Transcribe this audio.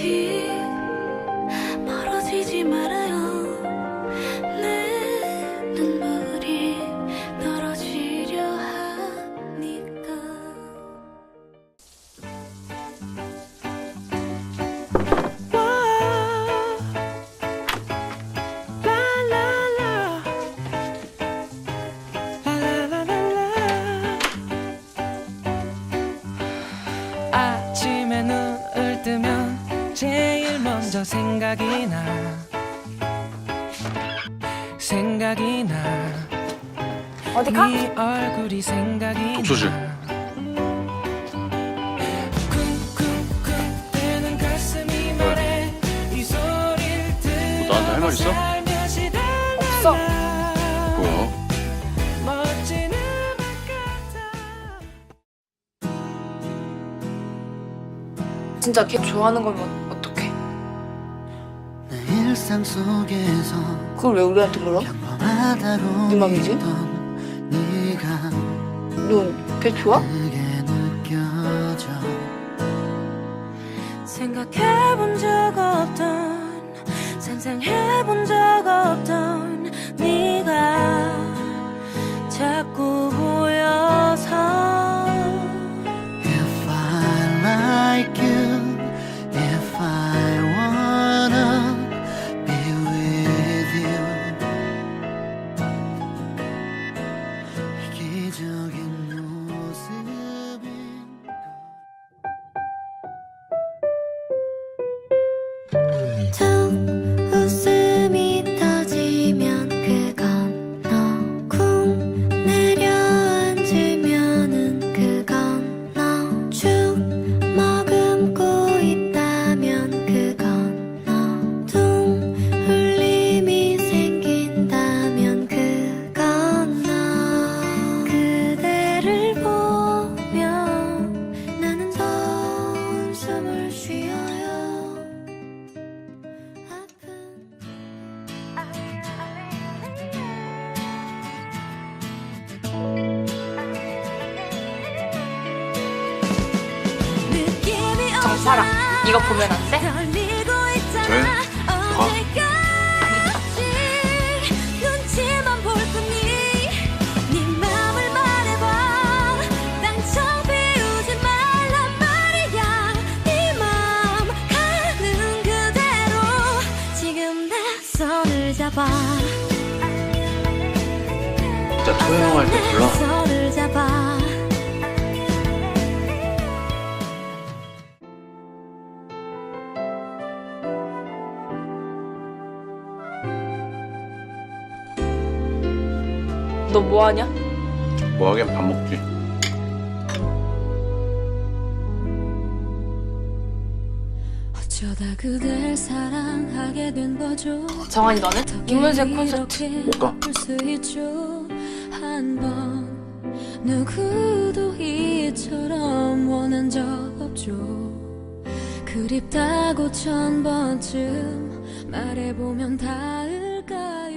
with. 그저 생각이 나 생각이 나 어디 가? 네 얼굴이 생각이 독서실. 나 쿵쿵쿵 대는 가슴이 말해 이 소리를 들어 뭐 나한테 할말 있어? 없어. 뭐야? 멋진 음악 같아 진짜 걔 좋아하는 거면 일상 속에서 그걸 왜 우리한테 물어? 네 맘이지? 넌걔 좋아? 생각해본 적 사랑 이거 보면 안 돼? 돼? 가. 눈치만 볼 뿐이 네 비우지 말란 말 너 뭐 하냐? 뭐 하긴 밥 먹지. 어쩌다 그댈 사랑하게 된 거죠 정한이 너는? 이문세 콘서트 못 가. 수 있죠 한번 누구도 이처럼 원한 적 없죠 그립다고 천 번쯤 말해보면 닿을까요